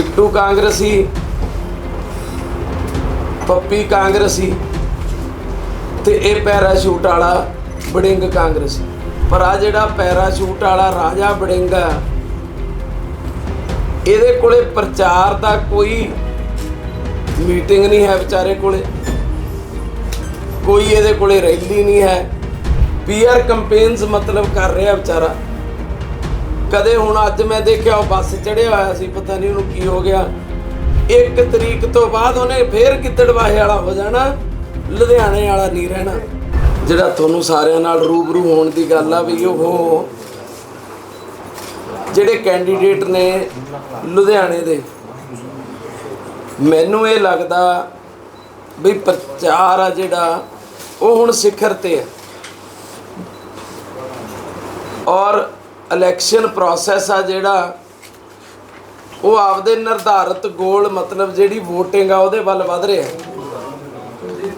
ਬਿੱਟੂ ਕਾਂਗਰਸੀ, ਪੱਪੀ ਕਾਂਗਰਸੀ ਤੇ ਇਹ ਪੈਰਾਸ਼ੂਟ ਵਾਲਾ ਬੜਿੰਗ ਕਾਂਗਰਸੀ। ਪਰ ਆ ਜਿਹੜਾ ਪੈਰਾਸ਼ੂਟ ਵਾਲਾ ਰਾਜਾ ਬੜਿੰਗ ਇਹਦੇ ਕੋਲੇ ਪ੍ਰਚਾਰ ਦਾ ਕੋਈ ਮੀਟਿੰਗ ਨਹੀਂ ਹੈ ਵਿਚਾਰੇ ਕੋਲੇ। ਕੋਈ ਇਹਦੇ ਕੋਲੇ ਰੈਲੀ ਨਹੀਂ ਹੈ। ਪੀਆਰ ਕੈਂਪੇਨਸ ਮਤਲਬ ਕਰ ਰਿਹਾ ਵਿਚਾਰਾ। ਕਦੇ ਹੁਣ ਅੱਜ ਮੈਂ ਦੇਖਿਆ ਉਹ ਬੱਸ ਚੜਿਆ ਹੋਇਆ ਸੀ, ਪਤਾ ਨਹੀਂ ਉਹਨੂੰ ਕੀ ਹੋ ਗਿਆ। ਇੱਕ ਤਰੀਕ ਤੋਂ ਬਾਅਦ ਉਹਨੇ ਫੇਰ ਗਿੱਦੜਵਾਹੇ ਵਾਲਾ ਹੋ ਜਾਣਾ, ਲੁਧਿਆਣੇ ਵਾਲਾ ਨਹੀਂ ਰਹਿਣਾ। ਜਿਹੜਾ ਤੁਹਾਨੂੰ ਸਾਰਿਆਂ ਨਾਲ ਰੂਬਰੂ ਹੋਣ ਦੀ ਗੱਲ ਆ ਵੀ ਉਹ ਜਿਹੜੇ ਕੈਂਡੀਡੇਟ ਨੇ ਲੁਧਿਆਣੇ ਦੇ, ਮੈਨੂੰ ਇਹ ਲੱਗਦਾ ਵੀ ਪ੍ਰਚਾਰ ਆ ਜਿਹੜਾ, ਉਹ ਹੁਣ ਸਿਖਰ ਤੇ ਹੈ ਔਰ ਇਲੈਕਸ਼ਨ ਪ੍ਰੋਸੈਸ ਆ ਜਿਹੜਾ, ਉਹ ਆਪਦੇ ਨਿਰਧਾਰਤ ਗੋਲ ਮਤਲਬ ਜਿਹੜੀ VOTING ਆ ਉਹਦੇ ਵੱਲ ਵਧ ਰਿਹਾ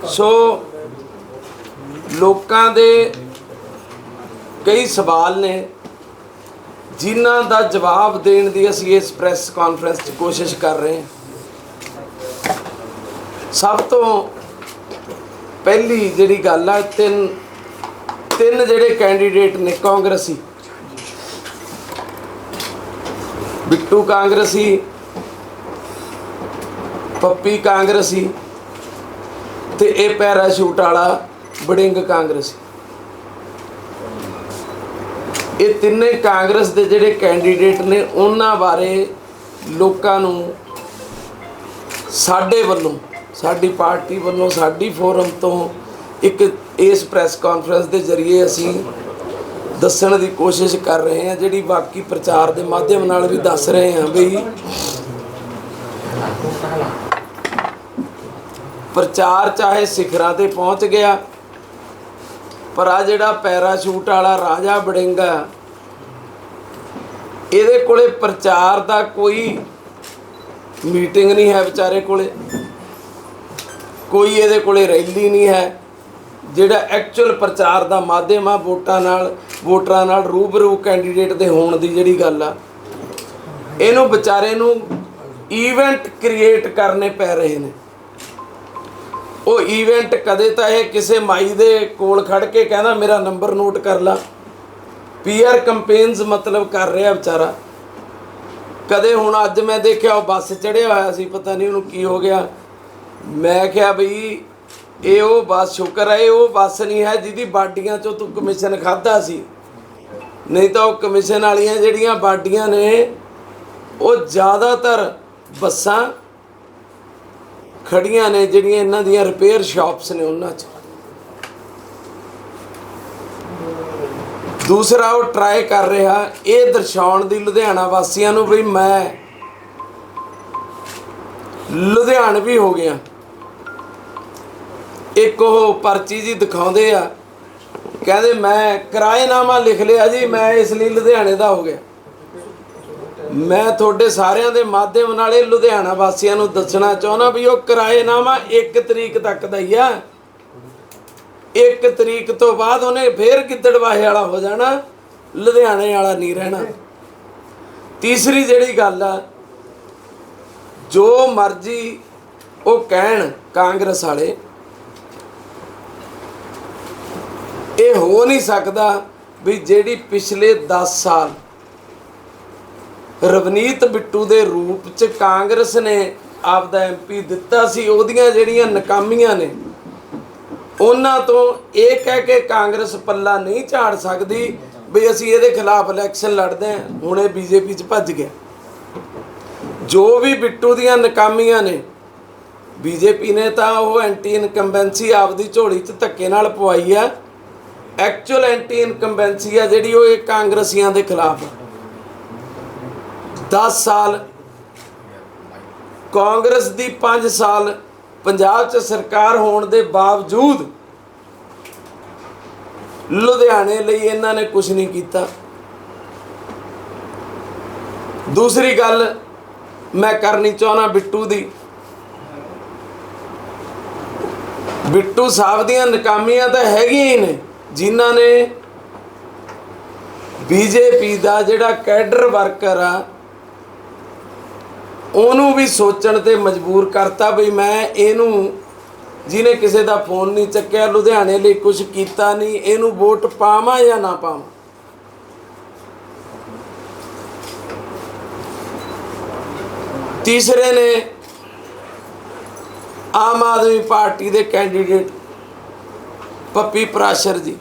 ਸੋ ਲੋਕਾਂ ਦੇ ਕਈ ਸਵਾਲ ਨੇ, ਜਿਨ੍ਹਾਂ ਦਾ ਜਵਾਬ ਦੇਣ ਦੀ ਅਸੀਂ ਇਸ ਪ੍ਰੈਸ ਕਾਨਫਰੰਸ 'ਚ ਕੋਸ਼ਿਸ਼ ਕਰ ਰਹੇ ਹਾਂ। ਸਭ ਤੋਂ ਪਹਿਲੀ ਜਿਹੜੀ ਗੱਲ ਆ, ਤਿੰਨ ਤਿੰਨ ਜਿਹੜੇ ਕੈਂਡੀਡੇਟ ਨੇ ਕਾਂਗਰਸੀ ਬਿੱਟੂ ਕਾਂਗਰਸੀ, ਪੱਪੀ ਕਾਂਗਰਸੀ ਤੇ ਇਹ ਪੈਰਾਸ਼ੂਟ ਵਾਲਾ ਬੜਿੰਗ ਕਾਂਗਰਸੀ। ਇਹ ਤਿੰਨੇ ਕਾਂਗਰਸ ਦੇ ਜਿਹੜੇ ਕੈਂਡੀਡੇਟ ਨੇ, ਉਹਨਾਂ ਬਾਰੇ ਲੋਕਾਂ ਨੂੰ ਸਾਡੇ ਵੱਲੋਂ, ਸਾਡੀ ਪਾਰਟੀ ਵੱਲੋਂ, ਸਾਡੀ ਫੋਰਮ ਤੋਂ ਇੱਕ ਇਸ ਪ੍ਰੈਸ ਕਾਨਫਰੰਸ ਦੇ ਜ਼ਰੀਏ ਅਸੀਂ ਦੱਸਣ ਦੀ ਕੋਸ਼ਿਸ਼ ਕਰ ਰਹੇ ਹਾਂ, ਜਿਹੜੀ ਬਾਕੀ ਪ੍ਰਚਾਰ ਦੇ ਮਾਧਿਅਮ ਨਾਲ ਵੀ ਦੱਸ ਰਹੇ ਹਾਂ ਵੀ ਪ੍ਰਚਾਰ ਚਾਹੇ ਸਿਖਰਾਂ ਤੇ ਪਹੁੰਚ ਗਿਆ, ਪਰ ਆ ਜਿਹੜਾ ਪੈਰਾਸ਼ੂਟ ਵਾਲਾ ਰਾਜਾ ਬੜਿੰਗਾ ਇਹਦੇ ਕੋਲੇ ਪ੍ਰਚਾਰ ਦਾ ਕੋਈ ਮੀਟਿੰਗ ਨਹੀਂ ਹੈ ਵਿਚਾਰੇ ਕੋਲੇ। ਕੋਈ ਇਹਦੇ ਕੋਲੇ ਰੈਲੀ ਨਹੀਂ ਹੈ। ਜਿਹੜਾ ਐਕਚੁਅਲ ਪ੍ਰਚਾਰ ਦਾ ਮਾਧਿਅਮ ਆ ਵੋਟਾਂ ਨਾਲ, ਵੋਟਰਾਂ ਨਾਲ ਰੂਬਰੂ ਕੈਂਡੀਡੇਟ ਦੇ ਹੋਣ ਦੀ ਜਿਹੜੀ ਗੱਲ ਆ, ਇਹਨੂੰ ਵਿਚਾਰੇ ਨੂੰ ਈਵੈਂਟ ਕ੍ਰੀਏਟ ਕਰਨੇ ਪੈ ਰਹੇ ਨੇ। ਉਹ ਈਵੈਂਟ ਕਦੇ ਤਾਂ ਇਹ ਕਿਸੇ ਮਾਈ ਦੇ ਕੋਲ ਖੜ ਕੇ ਕਹਿੰਦਾ, ਮੇਰਾ ਨੰਬਰ ਨੋਟ ਕਰ ਲਾ। ਪੀਆਰ ਕੈਂਪੇਨਸ ਮਤਲਬ ਕਰ ਰਿਹਾ ਵਿਚਾਰਾ। ਕਦੇ ਹੁਣ ਅੱਜ ਮੈਂ ਦੇਖਿਆ ਉਹ ਬੱਸ ਚੜਿਆ ਹੋਇਆ ਸੀ, ਪਤਾ ਨਹੀਂ ਉਹਨੂੰ ਕੀ ਹੋ ਗਿਆ। ਮੈਂ ਕਿਹਾ ਬਈ ਇਹ ਉਹ ਬੱਸ ਸ਼ੁਕਰ ਹੈ ਇਹ ਉਹ ਬੱਸ ਨਹੀਂ ਹੈ ਜਿਹਦੀ ਬਾਡੀਆਂ ਚੋਂ ਤੂੰ ਕਮਿਸ਼ਨ ਖਾਦਾ ਸੀ। ਨਹੀਂ ਤਾਂ ਉਹ ਕਮਿਸ਼ਨ ਵਾਲੀਆਂ ਜਿਹੜੀਆਂ ਬਾਡੀਆਂ ਨੇ, ਉਹ ਜ਼ਿਆਦਾਤਰ ਬੱਸਾਂ ਖੜੀਆਂ ਨੇ ਜਿਹੜੀਆਂ ਇਹਨਾਂ ਦੀਆਂ ਰਿਪੇਅਰ ਸ਼ਾਪਸ ਨੇ ਉਹਨਾਂ 'ਚ। ਦੂਸਰਾ ਉਹ ਟਰਾਈ ਕਰ ਰਿਹਾ, ਇਹ ਦਰਸਾਉਣ ਦੀ ਲੁਧਿਆਣਾ ਵਾਸੀਆਂ ਨੂੰ ਵੀ ਮੈਂ ਲੁਧਿਆਣਵੀ ਹੋ ਗਿਆ। ਇੱਕ ਉਹ ਪਰਚੀ ਜੀ ਦਿਖਾਉਂਦੇ ਆ। ਕਹਿੰਦੇ ਮੈਂ ਕਿਰਾਏਨਾਮਾ ਲਿਖ ਲਿਆ ਜੀ, ਮੈਂ ਇਸ ਲਈ ਲੁਧਿਆਣੇ ਦਾ ਹੋ ਗਿਆ। ਮੈਂ ਤੁਹਾਡੇ ਸਾਰਿਆਂ ਦੇ ਮਾਧਿਅਮ ਨਾਲ ਇਹ ਲੁਧਿਆਣਾ ਵਾਸੀਆਂ ਨੂੰ ਦੱਸਣਾ ਚਾਹੁੰਦਾ ਵੀ ਉਹ ਕਿਰਾਏਨਾਮਾ 1 ਤਰੀਕ ਤੱਕ ਦਾ ਹੀ ਆ। 1 ਤਰੀਕ ਤੋਂ ਬਾਅਦ ਉਹਨੇ ਫੇਰ ਗਿੱਦੜਵਾਹੇ ਵਾਲਾ ਹੋ ਜਾਣਾ, ਲੁਧਿਆਣੇ ਵਾਲਾ ਨਹੀਂ ਰਹਿਣਾ। ਤੀਸਰੀ ਜਿਹੜੀ ਗੱਲ ਆ, ਜੋ ਮਰਜ਼ੀ ਉਹ ਕਹਿਣ ਕਾਂਗਰਸ ਵਾਲੇ ਇਹ ਹੋ ਨਹੀਂ ਸਕਦਾ ਵੀ ਜਿਹੜੀ ਪਿਛਲੇ 10 ਸਾਲ ਰਵਨੀਤ ਬਿੱਟੂ ਦੇ ਰੂਪ ਚ ਕਾਂਗਰਸ ਨੇ ਆਪਦਾ ਐਮਪੀ ਦਿੱਤਾ ਸੀ, ਉਹਦੀਆਂ ਜਿਹੜੀਆਂ ਨਕਾਮੀਆਂ ਨੇ, ਉਹਨਾਂ ਤੋਂ ਇਹ ਕਹਿ ਕੇ ਕਾਂਗਰਸ ਪੱਲਾ ਨਹੀਂ ਝਾੜ ਸਕਦੀ ਵੀ ਅਸੀਂ ਇਹਦੇ ਖਿਲਾਫ ਇਲੈਕਸ਼ਨ ਲੜਦੇ ਹਾਂ, ਹੁਣ ਇਹ ਬੀਜੇਪੀ ਚ ਭੱਜ ਗਿਆ। ਜੋ ਵੀ ਬਿੱਟੂ ਦੀਆਂ ਨਕਾਮੀਆਂ ਨੇ, ਬੀਜੇਪੀ ਨੇ ਤਾਂ ਉਹ ਐਂਟੀ ਇਨਕੰਬੈਂਸੀ ਆਪਦੀ ਝੋਲੀ 'ਚ ਧੱਕੇ ਨਾਲ ਪਵਾਈ ਆ ਐਕਚੁਅਲ ਐਂਟੀ ਇਨਕੰਬੈਂਸੀ ਆ ਜਿਹੜੀ ਉਹ ਇਹ ਕਾਂਗਰਸੀਆਂ ਦੇ ਖਿਲਾਫ 10 ਸਾਲ, ਕਾਂਗਰਸ ਦੀ 5 ਸਾਲ, ਪੰਜਾਬ 'ਚ ਸਰਕਾਰ ਹੋਣ ਦੇ ਬਾਵਜੂਦ ਲੁਧਿਆਣੇ ਲਈ ਇਹਨਾਂ ਨੇ ਕੁਝ ਨਹੀਂ ਕੀਤਾ। ਦੂਸਰੀ ਗੱਲ ਮੈਂ ਕਰਨੀ ਚਾਹਣਾ ਬਿੱਟੂ ਦੀ। ਬਿੱਟੂ ਸਾਹਿਬ ਦੀਆਂ ਨਕਾਮੀਆਂ ਤਾਂ ਹੈਗੀਆਂ ਹੀ ਨੇ। ਜਿਨ੍ਹਾਂ ਨੇ ਬੀਜੇਪੀ ਦਾ ਜਿਹੜਾ ਕੈਡਰ ਵਰਕਰ ਆ, ਉਹਨੂੰ ਵੀ ਸੋਚਣ ਤੇ ਮਜਬੂਰ ਕਰਤਾ ਵੀ ਮੈਂ ਇਹਨੂੰ, ਜਿਹਨੇ ਕਿਸੇ ਦਾ ਫੋਨ ਨਹੀਂ ਚੱਕਿਆ, ਲੁਧਿਆਣੇ ਲਈ ਕੁਝ ਕੀਤਾ ਨਹੀਂ, ਇਹਨੂੰ ਵੋਟ ਪਾਵਾਂ ਜਾਂ ਨਾ ਪਾਵਾਂ? ਤੀਸਰੇ ਨੇ ਆਮ ਆਦਮੀ ਪਾਰਟੀ ਦੇ ਕੈਂਡੀਡੇਟ ਪੱਪੀ ਪ੍ਰਾਸ਼ਰ ਜੀ।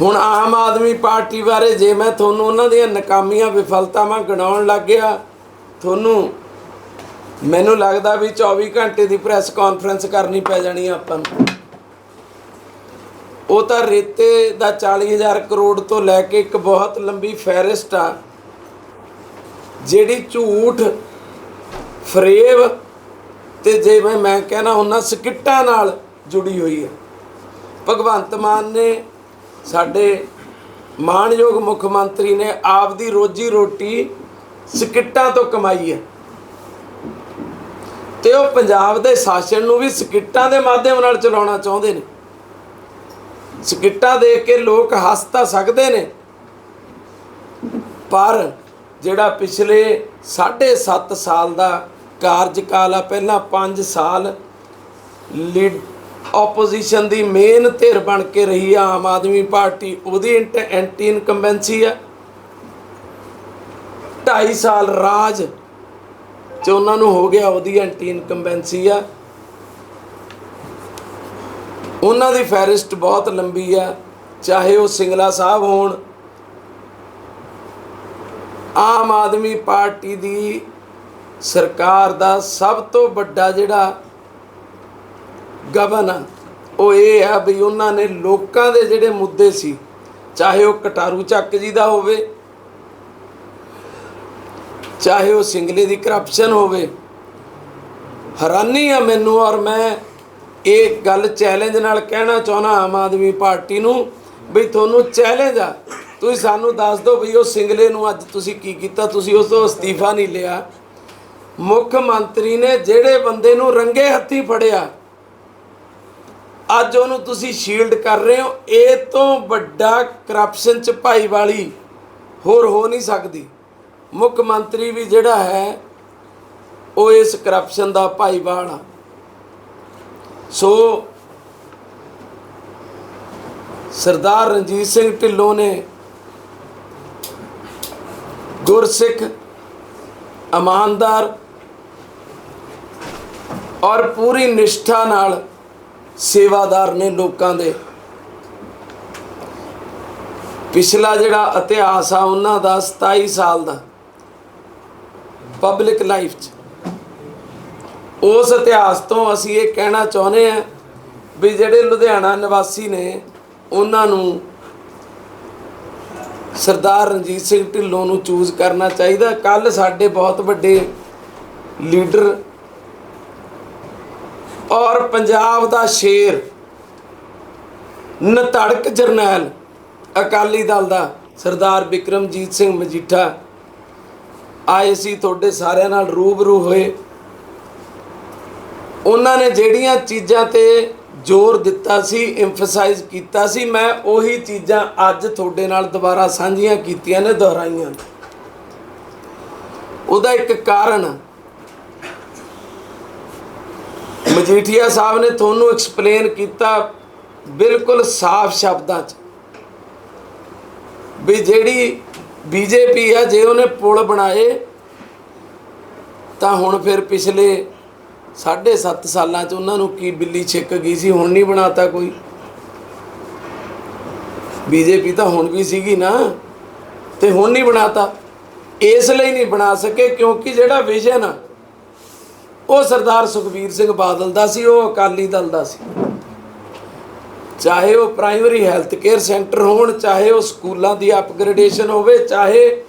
ਹੁਣ ਆਮ ਆਦਮੀ ਪਾਰਟੀ ਬਾਰੇ ਜੇ ਮੈਂ ਤੁਹਾਨੂੰ ਉਹਨਾਂ ਦੀਆਂ ਨਕਾਮੀਆਂ, ਵਿਫਲਤਾਵਾਂ ਗਿਣਾਉਣ ਲੱਗ ਗਿਆ, ਤੁਹਾਨੂੰ ਮੈਨੂੰ ਲੱਗਦਾ ਵੀ 24 ਘੰਟੇ ਦੀ ਪ੍ਰੈਸ ਕਾਨਫਰੰਸ ਕਰਨੀ ਪੈ ਜਾਣੀ ਆਪਾਂ ਨੂੰ। ਉਹ ਤਾਂ ਰੇਤੇ ਦਾ 40000 ਕਰੋੜ ਤੋਂ ਲੈ ਕੇ ਇੱਕ ਬਹੁਤ ਲੰਬੀ ਫਹਿਰਿਸਟ ਆ, ਜਿਹੜੀ ਝੂਠ, ਫਰੇਬ ਤੇ ਜੇ ਮੈਂ ਮੈਂ ਕਹਿਣਾ ਉਹਨਾਂ ਸਕਿੱਟਾਂ ਨਾਲ ਜੁੜੀ ਹੋਈ ਹੈ। ਭਗਵੰਤ ਮਾਨ ਨੇ ਸਾਡੇ ਮਾਣਯੋਗ ਮੁੱਖ ਮੰਤਰੀ ਨੇ ਆਪ ਦੀ ਰੋਜੀ ਰੋਟੀ ਸਕਿੱਟਾਂ ਤੋਂ ਕਮਾਈ ਹੈ। ਤੇ ਉਹ ਪੰਜਾਬ ਦੇ ਸ਼ਾਸਨ ਨੂੰ ਵੀ ਸਕਿੱਟਾਂ ਦੇ ਮਾਧਿਅਮ ਨਾਲ ਚਲਾਉਣਾ ਚਾਹੁੰਦੇ ਨੇ। ਸਕਿੱਟਾਂ ਦੇਖ ਕੇ ਲੋਕ ਹੱਸ ਤਾਂ ਸਕਦੇ ਨੇ, ਪਰ ਜਿਹੜਾ ਪਿਛਲੇ 7.5 ਸਾਲ ਦਾ ਕਾਰਜਕਾਲ ਆ ਪਹਿਲਾਂ 5 ਸਾਲ ਲੀਡ ਆਪੋਜੀਸ਼ਨ ਦੀ ਮੇਨ ਧਿਰ ਬਣ ਕੇ ਰਹੀ ਆ, ਆਮ ਆਦਮੀ ਪਾਰਟੀ। ਉਹਦੀ ਇੰਟ- ਐਂਟੀ ਇਨਕੰਬੈਂਸੀ ਆ। 2.5 ਸਾਲ ਰਾਜ ਚ ਉਹਨਾਂ ਨੂੰ ਹੋ ਗਿਆ ਉਹਦੀ ਐਂਟੀ ਇਨਕੰਬੈਂਸੀ ਆ। ਉਹਨਾਂ ਦੀ ਫੈਰਿਸਟ ਬਹੁਤ ਲੰਬੀ ਆ। ਚਾਹੇ ਉਹ ਸਿੰਗਲਾ ਸਾਹਿਬ ਹੋਣ। ਆਮ ਆਦਮੀ ਪਾਰਟੀ ਦੀ ਸਰਕਾਰ ਦਾ ਸਭ ਤੋਂ ਵੱਡਾ ਜਿਹੜਾ ਗਬਨ ਆ ਉਹ ਇਹ ਆ ਵੀ ਉਹਨਾਂ ਨੇ ਲੋਕਾਂ ਦੇ ਜਿਹੜੇ ਮੁੱਦੇ ਸੀ, ਚਾਹੇ ਉਹ ਕਟਾਰੂ ਚੱਕ ਜੀ ਦਾ ਹੋਵੇ, ਚਾਹੇ ਉਹ ਸਿੰਗਲੇ ਦੀ ਕਰਪਸ਼ਨ ਹੋਵੇ, ਹੈਰਾਨੀ ਆ ਮੈਨੂੰ ਔਰ ਮੈਂ ਇਹ ਗੱਲ ਚੈਲੰਜ ਨਾਲ ਕਹਿਣਾ ਚਾਹੁੰਦਾ ਆਮ ਆਦਮੀ ਪਾਰਟੀ ਨੂੰ ਵੀ ਤੁਹਾਨੂੰ ਚੈਲੰਜ ਆ। ਤੁਸੀਂ ਸਾਨੂੰ ਦੱਸ ਦਿਓ ਵੀ ਉਹ ਸਿੰਗਲੇ ਨੂੰ ਅੱਜ ਤੁਸੀਂ ਕੀ ਕੀਤਾ, ਤੁਸੀਂ ਉਸ ਤੋਂ ਅਸਤੀਫਾ ਨਹੀਂ ਲਿਆ। ਮੁੱਖ ਮੰਤਰੀ ਨੇ ਜਿਹੜੇ ਬੰਦੇ ਨੂੰ ਰੰਗੇ ਹੱਥੀ ਫੜਿਆ, ਅੱਜ ਉਹਨੂੰ ਤੁਸੀਂ ਸ਼ੀਲਡ ਕਰ ਰਹੇ ਹੋ। ਇਹ ਤੋਂ ਵੱਡਾ ਕਰਪਸ਼ਨ ਚ ਭਾਈਵਾਲੀ ਹੋਰ ਹੋ ਨਹੀਂ ਸਕਦੀ। ਮੁੱਖ ਮੰਤਰੀ ਵੀ ਜਿਹੜਾ ਹੈ, ਉਹ ਇਸ ਕਰਪਸ਼ਨ ਦਾ ਭਾਈਵਾਲ ਆ ਸੋ ਸਰਦਾਰ ਰਣਜੀਤ ਸਿੰਘ ਢਿੱਲੋਂ ਨੇ ਗੁਰਸਿੱਖ, ਇਮਾਨਦਾਰ ਔਰ ਪੂਰੀ ਨਿਸ਼ਠਾ ਨਾਲ ਸੇਵਾਦਾਰ ਨੇ ਲੋਕਾਂ ਦੇ। ਪਿਛਲਾ ਜਿਹੜਾ ਇਤਿਹਾਸ ਆ, ਉਹਨਾਂ ਦਾ 27 ਸਾਲ ਦਾ ਪਬਲਿਕ ਲਾਈਫ 'ਚ। ਉਸ ਇਤਿਹਾਸ ਤੋਂ ਅਸੀਂ ਇਹ ਕਹਿਣਾ ਚਾਹੁੰਦੇ ਆ ਵੀ ਜਿਹੜੇ ਲੁਧਿਆਣਾ ਨਿਵਾਸੀ ਨੇ, ਉਹਨਾਂ ਨੂੰ ਸਰਦਾਰ ਰਣਜੀਤ ਸਿੰਘ ਢਿੱਲੋਂ ਨੂੰ ਚੂਜ਼ ਕਰਨਾ ਚਾਹੀਦਾ। ਕੱਲ ਸਾਡੇ ਬਹੁਤ ਵੱਡੇ ਲੀਡਰ ਔਰ ਪੰਜਾਬ ਦਾ ਸ਼ੇਰ ਨਤੜਕ ਜਰਨੈਲ, ਅਕਾਲੀ ਦਲ ਦਾ ਸਰਦਾਰ ਵਿਕਰਮਜੀਤ ਸਿੰਘ ਮਜੀਠਾ ਆਏ ਸੀ ਤੁਹਾਡੇ ਸਾਰਿਆਂ ਨਾਲ ਰੂਬਰੂ ਹੋਏ। ਉਹਨਾਂ ਨੇ ਜਿਹੜੀਆਂ ਚੀਜ਼ਾਂ ਤੇ ਜ਼ੋਰ ਦਿੱਤਾ ਸੀ ਐਮਫਸਾਈਜ਼ ਕੀਤਾ ਸੀ, ਮੈਂ ਉਹੀ ਚੀਜ਼ਾਂ ਅੱਜ ਤੁਹਾਡੇ ਨਾਲ ਦੁਬਾਰਾ ਸਾਂਝੀਆਂ ਕੀਤੀਆਂ ਨੇ, ਦੁਹਰਾਈਆਂ ਉਹਦਾ ਇੱਕ ਕਾਰਨ ਆ। ਮਜੀਠੀਆ ਸਾਹਿਬ ਨੇ ਤੁਹਾਨੂੰ ਐਕਸਪਲੇਨ ਕੀਤਾ ਬਿਲਕੁਲ ਸਾਫ਼ ਸ਼ਬਦਾਂ 'ਚ ਵੀ ਜਿਹੜੀ ਬੀਜੇਪੀ ਆ, ਜੇ ਉਹਨੇ ਪੁਲ ਬਣਾਏ, ਤਾਂ ਹੁਣ ਫਿਰ ਪਿਛਲੇ 7.5 ਸਾਲਾਂ 'ਚ ਉਹਨਾਂ ਨੂੰ ਕੀ ਬਿੱਲੀ ਛਿੱਕ ਗਈ ਸੀ, ਹੁਣ ਨਹੀਂ ਬਣਾਤਾ ਕੋਈ। ਬੀਜੇਪੀ ਤਾਂ ਹੁਣ ਵੀ ਸੀਗੀ ਨਾ, ਤੇ ਹੁਣ ਨਹੀਂ ਬਣਾਤਾ। ਇਸ ਲਈ ਨਹੀਂ ਬਣਾ ਸਕੇ, ਕਿਉਂਕਿ ਜਿਹੜਾ ਵਿਜ਼ਨ ਆ ਉਹ ਸਰਦਾਰ ਸੁਖਬੀਰ ਸਿੰਘ ਬਾਦਲ ਦਾ ਸੀ, ਉਹ ਅਕਾਲੀ ਦਲ ਦਾ ਸੀ। ਚਾਹੇ ਉਹ ਪ੍ਰਾਇਮਰੀ ਹੈਲਥ ਕੇਅਰ ਸੈਂਟਰ ਹੋਣ, ਚਾਹੇ ਉਹ ਸਕੂਲਾਂ ਦੀ ਅਪਗ੍ਰੇਡੇਸ਼ਨ ਹੋਵੇ, ਚਾਹੇ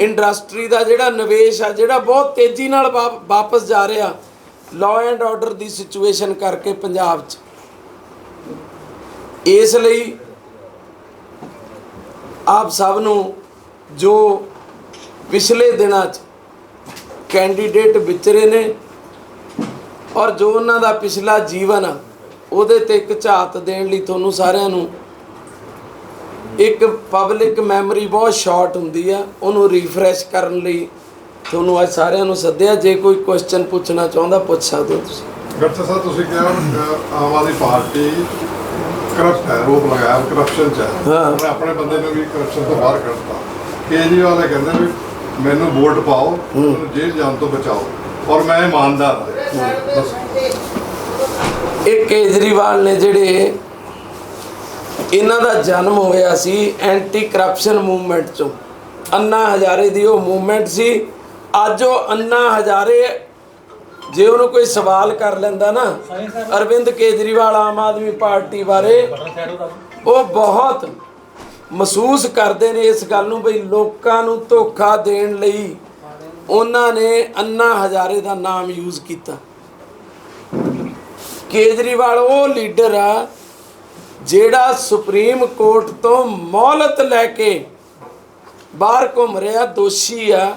ਇੰਡਸਟਰੀ ਦਾ ਜਿਹੜਾ ਨਿਵੇਸ਼ ਆ, ਜਿਹੜਾ ਬਹੁਤ ਤੇਜ਼ੀ ਨਾਲ ਵਾ- ਵਾਪਸ ਜਾ ਰਿਹਾ ਲਾਅ ਐਂਡ ਆਰਡਰ ਦੀ ਸਿਚੁਏਸ਼ਨ ਕਰਕੇ ਪੰਜਾਬ 'ਚ। ਇਸ ਲਈ ਆਪ ਸਭ ਨੂੰ ਜੋ ਪਿਛਲੇ ਦਿਨਾਂ 'ਚ ਕੈਂਡੀਡੇਟ ਵਿਚਰੇ ਨੇ ਔਰ ਜੋ ਉਹਨਾਂ ਦਾ ਪਿਛਲਾ ਜੀਵਨ ਆ ਉਹਦੇ ਤੇ ਇੱਕ ਝਾਤ ਦੇਣ ਲਈ ਤੁਹਾਨੂੰ ਸਾਰਿਆਂ ਨੂੰ ਇੱਕ ਪਬਲਿਕ ਮੈਮਰੀ ਬਹੁਤ ਸ਼ਾਰਟ ਹੁੰਦੀ ਆ ਉਹਨੂੰ ਰੀਫਰੈਸ਼ ਕਰਨ ਲਈ ਤੁਹਾਨੂੰ ਅੱਜ ਸਾਰਿਆਂ ਨੂੰ ਸੱਦਿਆ। ਜੇ ਕੋਈ ਕੁਐਸਚਨ ਪੁੱਛਣਾ ਚਾਹੁੰਦਾ ਪੁੱਛ ਸਕਦੇ ਹੋ ਤੁਸੀਂ। ਡਾਕਟਰ ਸਾਹਿਬ ਤੁਸੀਂ ਕਿਹਾ ਆਮ ਆਦਮੀ ਪਾਰਟੀ ਕਰਪਟ ਹੈ ਰੋਪ ਲਗਾਇਆ ਕਰਪਸ਼ਨ ਚ ਹੈ। ਆਪਣੇ ਬੰਦੇ ਨੂੰ ਵੀ ਕਰਪਸ਼ਨ ਤੋਂ ਬਾਹਰ ਕੱਢਤਾ। ਕੇਜਰੀਵਾਲ ਕਹਿੰਦੇ ਵੀ ਮੈਨੂੰ ਵੋਟ ਪਾਓ ਮੈਨੂੰ ਜੇਲ੍ਹ ਜਾਣ ਤੋਂ ਬਚਾਓ। ਔਰ ਮੈਂ ਇਮਾਨਦਾਰ ਹਾਂ। ਇਹ ਕੇਜਰੀਵਾਲ ਨੇ ਜਿਹੜੇ ਇਹਨਾਂ ਦਾ ਜਨਮ ਹੋਇਆ ਸੀ ਐਂਟੀ ਕਰਪਸ਼ਨ ਮੂਵਮੈਂਟ ਚੋਂ। ਅੰਨਾ ਹਜ਼ਾਰੇ ਦੀ ਉਹ ਮੂਵਮੈਂਟ ਸੀ। ਅੱਜ ਉਹ ਅੰਨਾ ਹਜ਼ਾਰੇ, ਜੇ ਉਹਨੂੰ ਕੋਈ ਸਵਾਲ ਕਰ ਲੈਂਦਾ ਨਾ, ਅਰਵਿੰਦ ਕੇਜਰੀਵਾਲ ਆਮ ਆਦਮੀ ਪਾਰਟੀ ਬਾਰੇ, ਉਹ ਬਹੁਤ ਮਹਿਸੂਸ ਕਰਦੇ ਨੇ ਇਸ ਗੱਲ ਨੂੰ ਬਈ ਲੋਕਾਂ ਨੂੰ ਧੋਖਾ ਦੇਣ ਲਈ। ਉਹਨਾਂ ਨੇ ਅੰਨਾ ਹਜ਼ਾਰੇ ਦਾ ਨਾਮ ਯੂਜ਼ ਕੀਤਾ। ਕੇਜਰੀਵਾਲ ਉਹ ਲੀਡਰ ਆ ਜਿਹੜਾ ਸੁਪਰੀਮ ਕੋਰਟ ਤੋਂ ਮੌਲਤ ਲੈ ਕੇ ਬਾਹਰ ਘੁੰਮ ਰਿਹਾ, ਦੋਸ਼ੀ ਆ।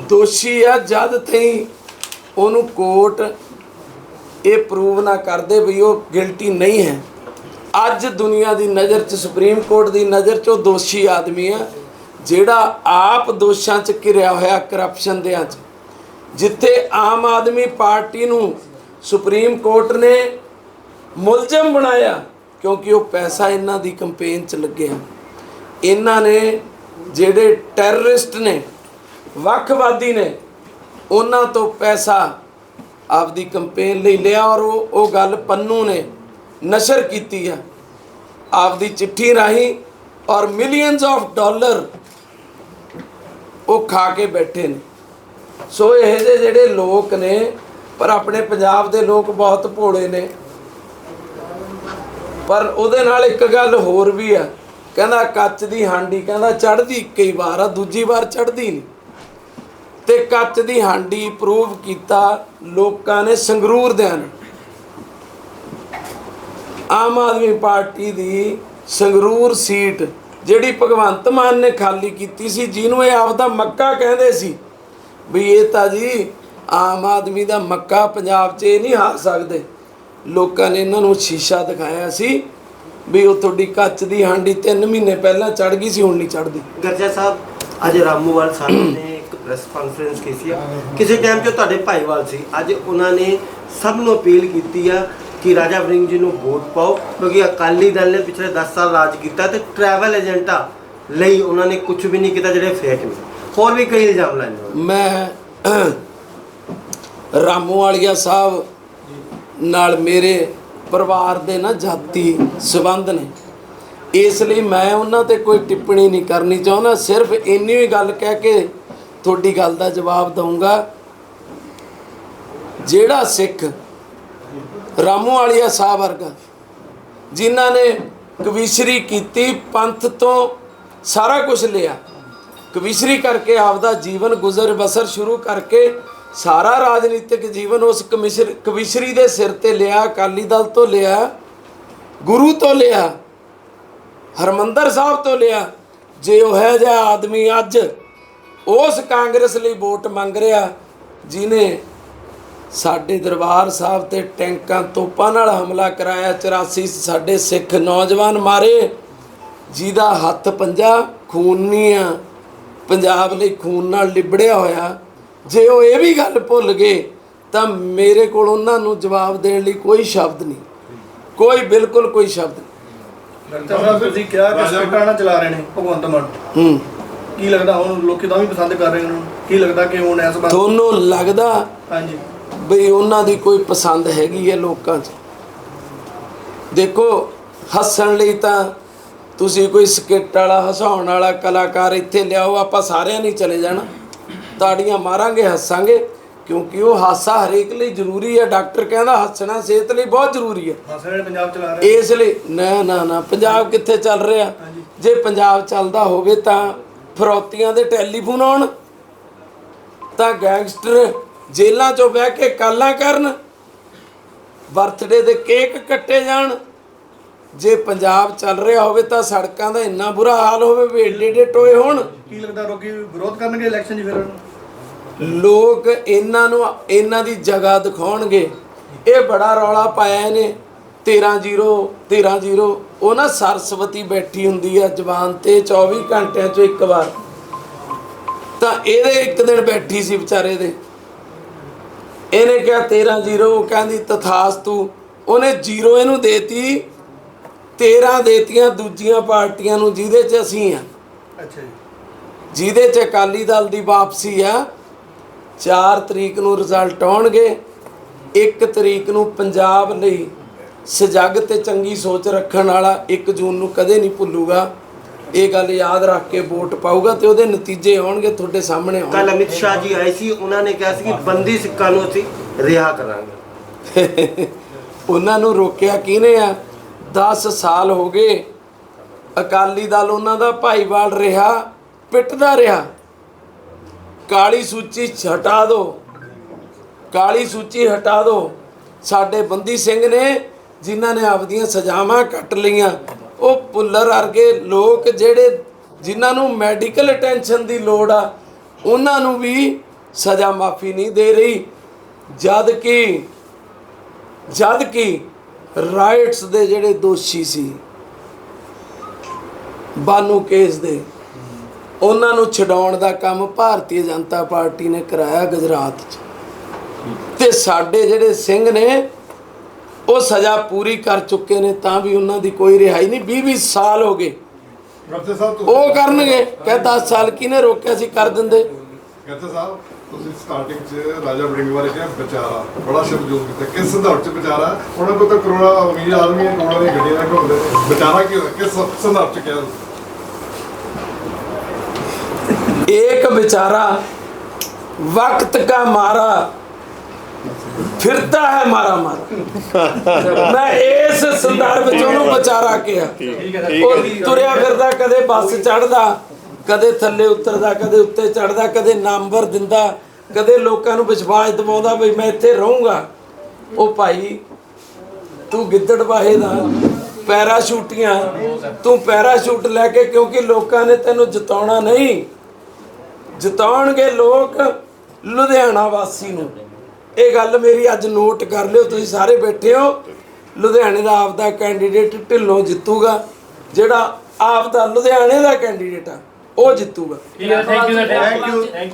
ਦੋਸ਼ੀ ਆ, ਜਦ ਤਾਈਂ ਉਹਨੂੰ ਕੋਰਟ ਇਹ ਪ੍ਰੂਵ ਨਾ ਕਰਦੇ ਵੀ ਉਹ ਗਿਲਟੀ ਨਹੀਂ ਹੈ। ਅੱਜ ਦੁਨੀਆ ਦੀ ਨਜ਼ਰ 'ਚ, ਸੁਪਰੀਮ ਕੋਰਟ ਦੀ ਨਜ਼ਰ 'ਚ ਉਹ ਦੋਸ਼ੀ ਆਦਮੀ ਆ। ਜਿਹੜਾ ਆਪ ਦੋਸ਼ਾਂ 'ਚ ਘਿਰਿਆ ਹੋਇਆ ਕਰਪਸ਼ਨ ਦਿਆਂ 'ਚ। ਜਿੱਥੇ ਆਮ ਆਦਮੀ ਪਾਰਟੀ ਨੂੰ ਸੁਪਰੀਮ ਕੋਰਟ ਨੇ ਮੁਲਜ਼ਮ ਬਣਾਇਆ, ਕਿਉਂਕਿ ਉਹ ਪੈਸਾ ਇਹਨਾਂ ਦੀ ਕੈਂਪੇਨ 'ਚ ਲੱਗਿਆ ਇਹਨਾਂ ਨੇ ਜਿਹੜੇ ਟੈਰਰਿਸਟ ਨੇ, ਵੱਖਵਾਦੀ ਨੇ, ਉਹਨਾਂ ਤੋਂ ਪੈਸਾ ਆਪਦੀ ਕੈਂਪੇਨ ਲਈ ਲਿਆ ਔਰ ਉਹ ਉਹ ਗੱਲ ਪੰਨੂ ਨੇ ਨਸ਼ਰ ਕੀਤੀ ਆ। ਆਪਦੀ ਚਿੱਠੀ ਰਾਹੀਂ ਔਰ ਮਿਲੀਅਨਸ ਆਫ ਡਾਲਰ ਉਹ ਖਾ ਕੇ ਬੈਠੇ ਨੇ। ਸੋ ਇਹ ਜਿਹੇ ਜਿਹੜੇ ਲੋਕ ਨੇ, ਪਰ ਆਪਣੇ ਪੰਜਾਬ ਦੇ ਲੋਕ ਬਹੁਤ ਭੋਲੇ ਨੇ। ਪਰ ਉਹਦੇ ਨਾਲ ਇੱਕ ਗੱਲ ਹੋਰ ਵੀ ਆ। ਕਹਿੰਦਾ ਕੱਚ ਦੀ ਹਾਂਡੀ, ਕਹਿੰਦਾ ਚੜਦੀ ਕਈ ਵਾਰ ਆ, ਦੂਜੀ ਵਾਰ ਚੜਦੀ ਨਹੀਂ। ਤੇ ਕੱਚ ਦੀ ਹਾਂਡੀ ਪ੍ਰੂਵ ਕੀਤਾ ਲੋਕਾਂ ਨੇ ਸੰਗਰੂਰ ਦਿਆਂ ਨੇ। ਆਮ ਆਦਮੀ ਪਾਰਟੀ ਦੀ ਸੰਗਰੂਰ ਸੀਟ ਜਿਹੜੀ ਭਗਵੰਤ ਮਾਨ ਨੇ ਖਾਲੀ ਕੀਤੀ ਸੀ ਜਿਹਨੂੰ ਇਹ ਆਪਦਾ ਮੱਕਾ ਕਹਿੰਦੇ ਸੀ ਵੀ ਇਹ ਤਾਂ ਜੀ ਆਮ ਆਦਮੀ ਦਾ ਮੱਕਾ ਪੰਜਾਬ 'ਚ ਇਹ ਨਹੀਂ ਹਾਰ ਸਕਦੇ। ਲੋਕਾਂ ਨੇ ਇਹਨਾਂ ਨੂੰ ਸ਼ੀਸ਼ਾ ਦਿਖਾਇਆ ਸੀ ਵੀ ਉਹ ਤੁਹਾਡੀ ਕੱਚ ਦੀ ਹਾਂਡੀ 3 ਮਹੀਨੇ ਪਹਿਲਾਂ ਚੜ ਗਈ ਸੀ ਹੁਣ ਨਹੀਂ ਚੜਦੀ ਗਰਜਾ ਸਾਹਿਬ ਅੱਜ ਰਾਮੂਵਾਲ ਸਾਹਿਬ ਨੇ ਇੱਕ ਪ੍ਰੈਸ ਕਾਨਫਰੰਸ ਕੀਤੀ ਆ। ਕਿਸੇ ਟਾਈਮ 'ਚ ਤੁਹਾਡੇ ਭਾਈਵਾਲ ਸੀ। ਅੱਜ ਉਹਨਾਂ ਨੇ ਸਭ ਨੂੰ ਅਪੀਲ ਕੀਤੀ ਆ ਕਿ ਰਾਜਾ ਵਰਿੰਗ ਜੀ ਨੂੰ ਵੋਟ ਪਾਓ, ਕਿਉਂਕਿ ਅਕਾਲੀ ਦਲ ਨੇ ਪਿਛਲੇ 10 ਸਾਲ ਰਾਜ ਕੀਤਾ ਤੇ ਟਰੈਵਲ ਏਜੰਟਾਂ ਲਈ ਉਹਨਾਂ ਨੇ ਕੁਝ ਵੀ ਨਹੀਂ ਕੀਤਾ ਜਿਹੜੇ ਫੇਕ ਨੇ। ਹੋਰ ਵੀ ਕਈ ਇਲਜ਼ਾਮ ਲਾਏ ਮੈਂ ਰਾਮੂ ਵਾਲੀਆ ਸਾਹਿਬ ਨਾਲ ਮੇਰੇ ਪਰਿਵਾਰ ਦੇ ਨਾ ਜਾਤੀ ਸਬੰਧ ਨੇ। ਇਸ ਲਈ ਮੈਂ ਉਹਨਾਂ ਤੇ ਕੋਈ ਟਿੱਪਣੀ ਨਹੀਂ ਕਰਨੀ ਚਾਹੁੰਦਾ, ਸਿਰਫ ਇੰਨੀ ਹੀ ਗੱਲ ਕਹਿ ਕੇ ਤੁਹਾਡੀ ਗੱਲ ਦਾ ਜਵਾਬ ਦਊਂਗਾ। ਜਿਹੜਾ ਸਿੱਖ ਰਾਮੂ ਵਾਲੀਆ ਸਾਹਿਬ ਵਰਗਾ, ਜਿਨ੍ਹਾਂ ਨੇ ਕਵੀਸ਼ਰੀ ਕੀਤੀ, ਪੰਥ ਤੋਂ ਸਾਰਾ ਕੁਝ ਲਿਆ। ਕਵੀਸ਼ਰੀ ਕਰਕੇ ਆਪਦਾ ਜੀਵਨ ਗੁਜ਼ਰ ਬਸਰ ਸ਼ੁਰੂ ਕਰਕੇ ਸਾਰਾ ਰਾਜਨੀਤਿਕ ਜੀਵਨ ਉਸ ਕਮਿਸ਼ਰ, ਕਵੀਸ਼ਰੀ ਦੇ ਸਿਰ ਤੇ ਲਿਆ, ਅਕਾਲੀ ਦਲ ਤੋਂ ਲਿਆ, ਗੁਰੂ ਤੋਂ ਲਿਆ, ਹਰਮੰਦਰ ਸਾਹਿਬ ਤੋਂ ਲਿਆ। ਜੇ ਉਹ ਹੈ ਜਿਹਾ ਆਦਮੀ ਅੱਜ ਉਸ ਕਾਂਗਰਸ ਲਈ ਵੋਟ ਮੰਗ ਰਿਹਾ ਜਿਨੇ ਸਾਡੇ ਦਰਬਾਰ ਸਾਹਿਬ ਤੇ ਟੈਂਕਾਂ ਤੋਪਾਂ ਨਾਲ ਹਮਲਾ ਕਰਾਇਆ 84 ਸਾਡੇ ਸਿੱਖ ਨੌਜਵਾਨ ਮਾਰੇ ਜਿਹਦਾ ਹੱਥ ਪੰਜਾ ਖੂਨੀ ਆ ਪੰਜਾਬ ਲਈ ਖੂਨ ਨਾਲ ਲਿਬੜਿਆ ਹੋਇਆ। ਜੇ ਉਹ ਇਹ ਵੀ ਗੱਲ ਭੁੱਲ ਗਏ ਤਾਂ ਮੇਰੇ ਕੋਲ ਉਹਨਾਂ ਨੂੰ ਜਵਾਬ ਦੇਣ ਲਈ ਕੋਈ ਸ਼ਬਦ ਨਹੀਂ। ਕੋਈ ਬਿਲਕੁਲ ਕੋਈ ਸ਼ਬਦ ਨਹੀਂ। ਡਾਕਟਰ ਸਾਹਿਬ ਤੁਸੀਂ ਕਿਹਾ ਕਿ ਸਟਾਣਾ ਚਲਾ ਰਹੇ ਨੇ ਭਗਵੰਤ ਮਾਨ। ਹੂੰ। ਕੀ ਲੱਗਦਾ ਹੁਣ ਲੋਕੀ ਤਾਂ ਵੀ ਪਸੰਦ ਕਰ ਰਹੇ ਨੇ ਉਹਨਾਂ? ਨੂੰ ਕੀ ਲੱਗਦਾ ਕਿ ਹੁਣ ਇਸ ਵਾਰ ਤੁਹਾਨੂੰ ਲੱਗਦਾ ਹਾਂਜੀ। ਬਈ ਉਹਨਾਂ ਦੀ ਕੋਈ ਪਸੰਦ ਹੈਗੀ ਹੈ ਲੋਕਾਂ 'ਚ? ਦੇਖੋ ਹੱਸਣ ਲਈ ਤਾਂ ਤੁਸੀਂ ਕੋਈ ਸਕਿੱਟ ਵਾਲਾ ਹਸਾਉਣ ਵਾਲਾ ਕਲਾਕਾਰ ਇੱਥੇ ਲਿਆਓ ਆਪਾਂ ਸਾਰਿਆਂ ਨਹੀਂ ਚਲੇ ਜਾਣਾ। ਤਾੜੀਆਂ ਮਾਰਾਂਗੇ ਹੱਸਾਂਗੇ ਕਿਉਂਕਿ ਉਹ ਹਾਸਾ ਹਰੇਕ ਲਈ ਜ਼ਰੂਰੀ ਹੈ। ਡਾਕਟਰ ਕਹਿੰਦਾ ਹੱਸਣਾ ਸਿਹਤ ਲਈ ਬਹੁਤ ਜ਼ਰੂਰੀ ਹੈ। ਹਾਸੇ ਨੇ ਪੰਜਾਬ ਚਲਾ ਰਹੇ ਇਸ ਲਈ ਨਾ ਨਾ ਨਾ ਪੰਜਾਬ ਕਿੱਥੇ ਚੱਲ ਰਿਹਾ? ਜੇ ਪੰਜਾਬ ਚੱਲਦਾ ਹੋਵੇ ਤਾਂ ਫਰੌਤੀਆਂ ਦੇ ਟੈਲੀਫੋਨ ਆਉਣ ਤਾਂ ਗੈਂਗਸਟਰ ਜੇਲ੍ਹਾਂ 'ਚੋਂ ਬਹਿ ਕੇ ਕਾਲਾਂ ਕਰਨ ਬਰਥਡੇ ਦੇ ਕੇਕ ਕੱਟੇ ਜਾਣ। ਜੇ ਪੰਜਾਬ ਚੱਲ ਰਿਹਾ ਹੋਵੇ ਤਾਂ ਸੜਕਾਂ ਦਾ ਇੰਨਾ ਬੁਰਾ ਹਾਲ ਹੋਵੇ ਵੀ ਏਡੇ ਏਡੇ ਟੋਏ ਹੋਣ। ਕੀ ਲੱਗਦਾ ਲੋਕੀ ਵਿਰੋਧ ਕਰਨਗੇ ਇਲੈਕਸ਼ਨ 'ਚ ਫਿਰ? ਲੋਕ ਇਹਨਾਂ ਨੂੰ ਇਹਨਾਂ ਦੀ ਜਗ੍ਹਾ ਦਿਖਾਉਣਗੇ। ਇਹ ਬੜਾ ਰੌਲਾ ਪਾਇਆ ਇਹਨੇ। 13-0 13-0 ਉਹ ਨਾ ਸਰਸਵਤੀ ਬੈਠੀ ਹੁੰਦੀ ਆ ਜ਼ਬਾਨ ਤੇ 24 ਘੰਟਿਆਂ ਚੋਂ ਇੱਕ ਵਾਰ। ਤਾਂ ਇਹਦੇ ਇੱਕ ਦਿਨ ਬੈਠੀ ਸੀ ਵਿਚਾਰੇ ਦੇ। ਇਹਨੇ ਕਿਹਾ 13-0 ਉਹ ਕਹਿੰਦੀ ਤਥਾਸਤੂ। ਉਹਨੇ 0 ਇਹਨੂੰ ਦੇਤੀ 13 ਦੇਤੀਆਂ ਦੂਜੀਆਂ ਪਾਰਟੀਆਂ ਨੂੰ ਜਿਹਦੇ 'ਚ ਅਸੀਂ ਆ। ਅੱਛਾ ਜੀ। ਜਿਹਦੇ 'ਚ ਅਕਾਲੀ ਦਲ ਦੀ ਵਾਪਸੀ ਆ 4 ਤਰੀਕ ਨੂੰ ਰਿਜ਼ਲਟ ਆਉਣਗੇ 1 ਤਰੀਕ ਨੂੰ ਪੰਜਾਬ ਲਈ ਸਜਗ ਤੇ ਚੰਗੀ ਸੋਚ ਰੱਖਣ ਵਾਲਾ 1 ਜੂਨ ਨੂੰ ਕਦੇ ਨਹੀਂ ਭੁੱਲੂਗਾ। ਇਹ ਗੱਲ ਯਾਦ ਰੱਖ ਕੇ ਵੋਟ ਪਾਊਗਾ ਤੇ ਉਹਦੇ ਨਤੀਜੇ ਆਉਣਗੇ ਤੁਹਾਡੇ ਸਾਹਮਣੇ ਕੱਲ ਆਉਣਗੇ ਅਮਿਤ ਸ਼ਾਹ ਜੀ ਆਏ ਸੀ ਉਹਨਾਂ ਨੇ ਕਿਹਾ ਸੀ ਕਿ ਬੰਦੀ ਸਿੱਕਾਂ ਨੂੰ ਅਸੀਂ ਰਿਹਾ ਕਰਾਂਗੇ। ਉਹਨਾਂ ਨੂੰ ਰੋਕਿਆ ਕਿਹਨੇ ਆ? 10 ਸਾਲ ਹੋ ਗਏ ਅਕਾਲੀ ਦਲ ਉਹਨਾਂ ਦਾ ਭਾਈਵਾਲ ਰਿਹਾ ਪਿੱਟਦਾ ਰਿਹਾ। ਕਾਲੀ ਸੂਚੀ ਹਟਾ ਦਿਓ ਕਾਲੀ ਸੂਚੀ ਹਟਾ ਦਿਓ ਸਾਡੇ ਬੰਦੀ ਸਿੰਘ ਨੇ ਜਿਨ੍ਹਾਂ ਨੇ ਆਪਦੀਆਂ ਸਜ਼ਾਵਾਂ ਕੱਟ ਲਈਆਂ ਉਹ ਪੁੱਲਰ ਵਰਗੇ ਲੋਕ ਜਿਹੜੇ ਜਿਨ੍ਹਾਂ ਨੂੰ ਮੈਡੀਕਲ ਅਟੈਂਸ਼ਨ ਦੀ ਲੋੜ ਆ, ਉਹਨਾਂ ਨੂੰ ਵੀ ਸਜ਼ਾ ਮਾਫੀ ਨਹੀਂ ਦੇ ਰਹੀ। ਜਦ ਕਿ ਜਦ ਕਿ ਰਾਈਟਸ ਦੇ ਜਿਹੜੇ ਦੋਸ਼ੀ ਸੀ, ਬਾਨੂ ਕੇਸ ਦੇ, ਉਹਨਾਂ ਨੂੰ ਛਡਾਉਣ ਦਾ ਕੰਮ ਭਾਰਤੀ ਜਨਤਾ ਪਾਰਟੀ ਨੇ ਕਰਾਇਆ ਗੁਜਰਾਤ 'ਚ। ਤੇ ਸਾਡੇ ਜਿਹੜੇ ਸਿੰਘ ਨੇ ਉਹ ਸਜ਼ਾ ਪੂਰੀ ਕਰ ਚੁੱਕੇ ਨੇ ਤਾਂ ਵੀ ਉਹਨਾਂ ਦੀ ਕੋਈ ਰਿਹਾਈ ਨਹੀਂ 20 20 ਸਾਲ ਹੋ ਗਏ ਗੱਤੇ ਸਾਹਿਬ ਤੁਸੀਂ ਉਹ ਕਰਨਗੇ ਕਹੇ 10 ਸਾਲ ਕਿਹਨੇ ਰੋਕਿਆ ਸੀ ਕਰ ਦਿੰਦੇ ਗੱਤੇ ਸਾਹਿਬ ਤੁਸੀਂ ਸਟਾਰਟਿੰਗ 'ਚ ਰਾਜਾ ਵੜਿੰਗ ਬਾਰੇ ਕਿਹਾ ਵਿਚਾਰਾ ਬੜਾ ਸ਼ਬਦ ਯੂਜ਼ ਕੀਤਾ ਕਿਸ ਸੰਦਰਭ 'ਚ ਵਿਚਾਰਾ ਉਹਨਾਂ ਕੋਲ ਤਾਂ ਕਰੋੜਾ ਅਮੀਰ ਆਦਮੀ ਹੈ ਕਰੋੜਾਂ ਦੀਆਂ ਗੱਡੀਆਂ ਨਾਲ ਘੁੰਮਦੇ ਵਿਚਾਰਾ ਕੀ ਹੋਇਆ? ਕਿਸ ਸੰਦਰਭ 'ਚ ਕਿਹਾ ਤੁਸੀਂ? एक बेचारा वक्त का मारा ਫਿਰਦਾ ਹੈ ਮਾਰਾ ਮਾਰਾ। ਮੈਂ ਇਸ ਸੰਦਰਭ ਚ ਉਹਨੂੰ ਵਿਚਾਰਾ ਕਿਹਾ ਉਹ ਤੁਰਿਆ ਫਿਰਦਾ, ਕਦੇ ਬੱਸ ਚੜਦਾ ਕਦੇ ਥੱਲੇ ਉਤਰਦਾ, ਕਦੇ ਉੱਤੇ ਚੜਦਾ ਕਦੇ ਨੰਬਰ ਦਿੰਦਾ, ਕਦੇ ਲੋਕਾਂ ਨੂੰ ਵਿਸ਼ਵਾਸ ਦਿਵਾਉਂਦਾ ਵੀ ਮੈਂ ਇੱਥੇ ਰਹੂੰਗਾ। ਉਹ ਭਾਈ, ਤੂੰ ਗਿੱਦੜ ਬਾਹੇ ਦਾ, ਪੈਰਾਸ਼ੂਟੀਆਂ, ਤੂੰ ਪੈਰਾਸ਼ੂਟ ਲੈ ਕੇ ਕਿਉਂਕਿ ਲੋਕਾਂ ਨੇ ਤੈਨੂੰ ਜਿਤਾਉਣਾ ਨਹੀਂ। ਜਿਤਾਉਣਗੇ ਲੋਕ ਲੁਧਿਆਣਾ ਵਾਸੀ ਨੂੰ। ਇਹ ਗੱਲ ਮੇਰੀ ਅੱਜ ਨੋਟ ਕਰ ਲਿਓ ਤੁਸੀਂ ਸਾਰੇ ਬੈਠੇ ਹੋ। ਲੁਧਿਆਣੇ ਦਾ ਆਪਦਾ ਕੈਂਡੀਡੇਟ ਢਿੱਲੋਂ ਜਿੱਤੂਗਾ। ਜਿਹੜਾ ਆਪਦਾ ਲੁਧਿਆਣੇ ਦਾ ਕੈਂਡੀਡੇਟ ਆ ਉਹ ਜਿੱਤੂਗਾ। Thank you thank you